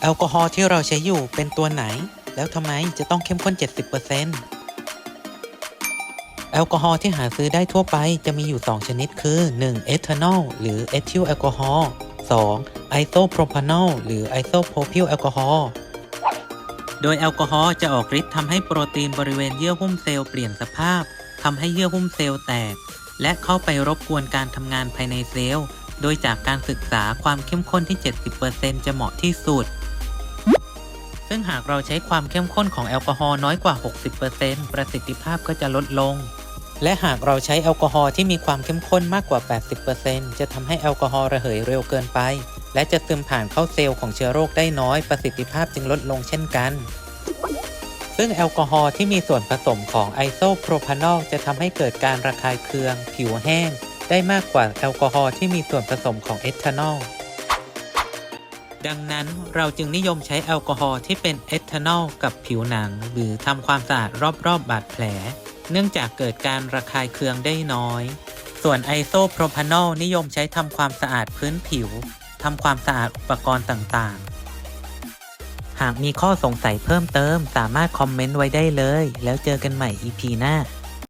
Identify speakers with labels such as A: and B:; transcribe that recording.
A: แอลกอฮอล์ที่เราใช้อยู่เป็นตัวไหน แล้วทำไมจะต้องเข้มข้น 70%แอลกอฮอล์ที่หาซื้อได้ทั่วไปจะมีอยู่ 2 ชนิดคือ 1. เอทานอลหรือเอทิลแอลกอฮอล์ 2. ไอโซโพรพานอลหรือไอโซโพรพิลแอลกอฮอล์ โดยแอลกอฮอล์จะออกฤทธิ์ทำให้โปรตีนบริเวณเยื่อหุ้มเซลล์เปลี่ยนสภาพทำให้เยื่อหุ้มเซลล์แตก และเข้าไปรบกวนการทำงานภายในเซลล์ โดยจากการศึกษาความเข้มข้นที่ 70%จะเหมาะที่สุด ซึ่งหากเราใช้ความเข้มข้นของแอลกอฮอล์น้อยกว่า 60%ประสิทธิภาพก็จะลดลง และหากเราใช้แอลกอฮอล์ที่มีความเข้มข้นมากกว่า 80%จะทำให้แอลกอฮอล์ระเหยเร็วเกินไป และจะซึมผ่านเข้าเซลล์ของเชื้อโรคได้น้อยประสิทธิภาพจึงลดลงเช่นกัน ซึ่งแอลกอฮอล์ที่มีส่วนผสมของไอโซโพรพานอลจะทำให้เกิดการระคายเคือง ผิวแห้ง ได้มากกว่าแอลกอฮอล์ที่มีส่วนผสมของเอทานอล ดังนั้นเราจึงนิยมใช้แอลกอฮอล์ที่เป็นเอทานอลกับผิวหนัง หรือทำความสะอาดรอบๆบบาดแผล เนื่องจากเกิดการระคายเคืองได้น้อย ส่วนไอโซโพรพานอลนิยมใช้ทำความสะอาดพื้นผิวทำความสะอาดอุปกรณ์ต่างๆ หากมีข้อสงสัยเพิ่มเติม สามารถคอมเมนต์ไว้ได้เลย แล้วเจอกันใหม่ EP หน้า